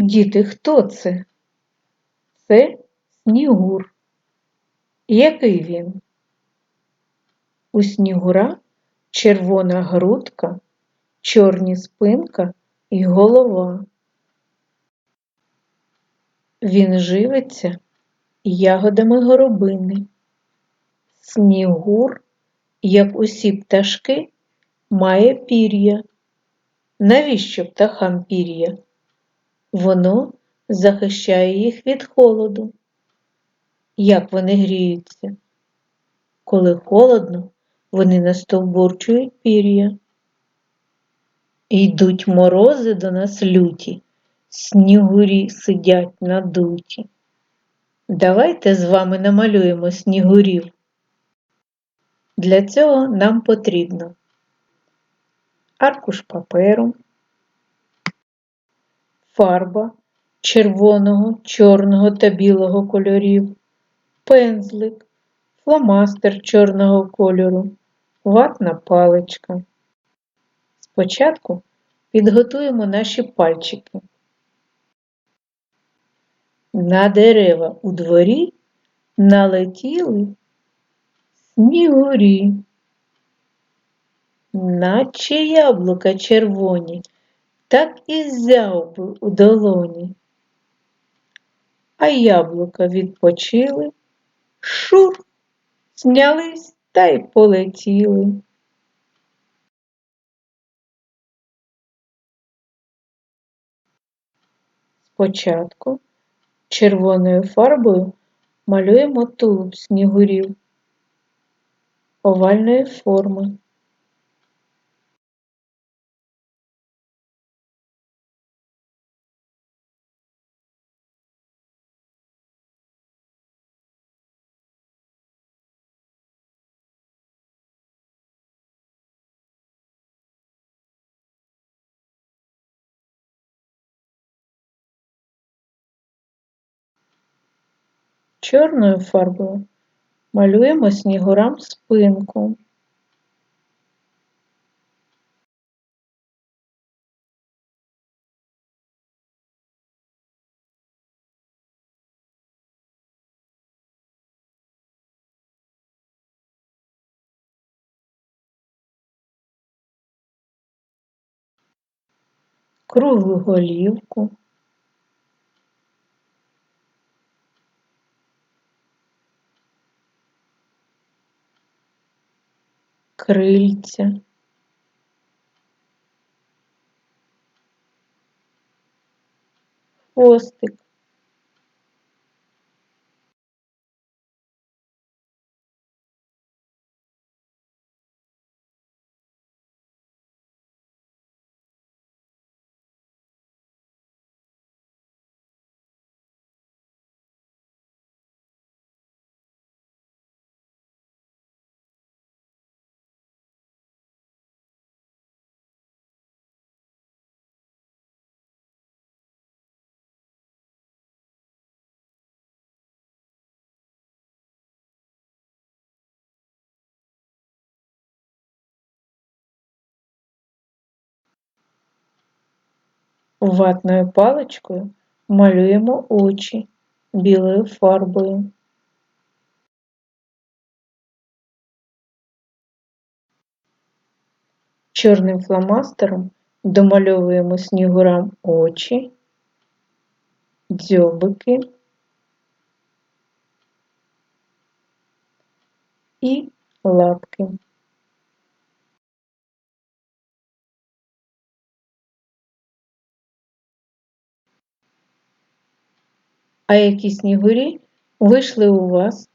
Діти, хто це? Це снігур. Який він? У снігура червона грудка, чорні спинка і голова. Він живиться ягодами горобини. Снігур, як усі пташки, має пір'я. Навіщо птахам пір'я? Воно захищає їх від холоду. Як вони гріються? Коли холодно, вони настовбурчують пір'я. Йдуть морози до нас люті, снігурі сидять надуті. Давайте з вами намалюємо снігурів. Для цього нам потрібно аркуш паперу, фарба червоного, чорного та білого кольорів, пензлик, фломастер чорного кольору, ватна паличка. Спочатку підготуємо наші пальчики. На дерева у дворі налетіли снігурі, наче яблука червоні, так і зяв би у долоні. А яблука відпочили, шур, знялись та й полетіли. Спочатку червоною фарбою малюємо тулуб снігурів овальної форми. Чорною фарбою малюємо снігурам спинку. Круглу голівку. Крильця. Хвостик. Ватною паличкою малюємо очі білою фарбою. Чорним фломастером домальовуємо снігурам очі, дзьобики і лапки. А які снігурі вийшли у вас?